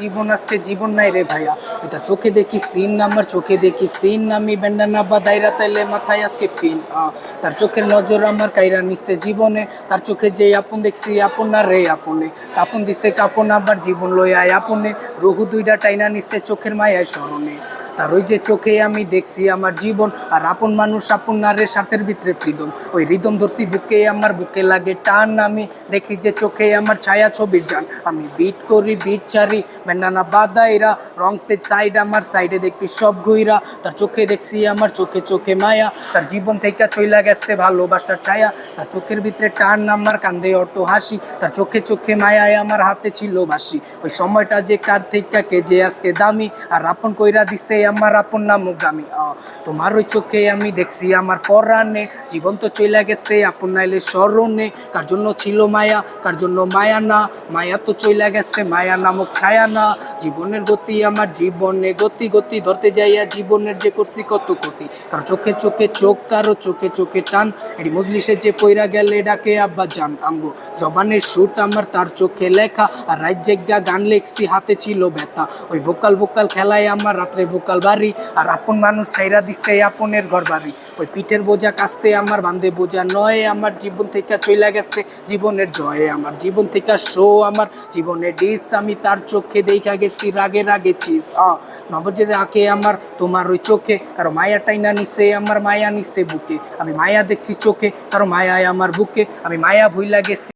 জীবন আজকে জীবন নাই রে ভাইয়া। এটা চোখে দেখি সিন আমার চোখে দেখি সিন আমি বেন্ডানা বা দায়রা তাইলে মাথায় আজকে পিন তার চোখের নজর আমার কাইরা নিচ্ছে জীবনে। তার চোখে যে আপন দেখছি, আপন না রে আপনে। কাপন দিছে কাপন আবার জীবন লইয়ায় আপনে। রহু দুইটা টাইনা নিচ্ছে চোখের মায়ায় স্মরণে। তার ওই যে চোখে আমি দেখছি আমার জীবন, আর আপন মানুষ আপন নারের স্বার্থের ভিতরে ফ্রিদম ওই রিদম ধরছি, বুকে আমার বুকে লাগে টান। আমি দেখি যে চোখে আমার ছায়া ছবির যান আমি বিট করি বিট চারি মেন্ডানা বাদাইরা রং সেট সাইড আমার সাইডে দেখবি সব ঘুইরা। তার চোখে দেখছি আমার চোখে চোখে মায়া। তার জীবন থেকে চইলা গেছে ভালোবাসার ছায়া। তার চোখের ভিতরে টান, আমার কান্দে অটো হাসি। তার চোখে চোখে মায়ায় আমার হাতে ছিল বাসি ওই সময়টা যে কার থেকে কে যে আজকে দামি। আর আপন কইরা দিছে আমার আপন নাম গামি তোমার ওই চোখে আমি দেখছি আমার পরাণে। জীবন তো চলে গেছে, আপন নাইলে স্মরণে। কার জন্য ছিল মায়া কার জন্য মায়া না। মায়া তো চলে গেছে, মায়া নামক ছায়া না। জীবনের গতি আমার জীবনে, গতি গতি ধরতে যাইয়া জীবনের যে করছি কত ক্ষতি। কারও চোখে চোখে চোখ, কারও চোখে চোখে টান। এটি মজলিসে যে পইরা গেলে ডাকে, আব্বা জান আমগো জবানের শুট আমার তার চোখে লেখা, আর রাত জেগা গান লেখছি, হাতে ছিল ব্যথা। ওই ভোকাল ভোকাল খেলায় আমার রাত্রে ভোকাল বাড়ি, আর আপন মানুষ ছাইরা দিচ্ছে আপনের ঘর বাড়ি। ওই পিঠের বোঝা কাস্তে আমার বান্ধে বোঝা নয়, আমার জীবন থেকে চইলা গেছে। জীবনের জয়ে আমার, জীবন থেকে শো আমার। জীবনের ডিস আমি তার চোখে দেখা গেছি রাগে রাগে চিস। নবজের আঁকে আমার তোমার ওই চোখে, কারও মায়া টাইনা নিছে, আমার মায়া নিছে বুকে। আমি মায়া দেখছি চোখে, কারও মায়ায় আমার বুকে। আমি মায়া ভুইলা গেছি।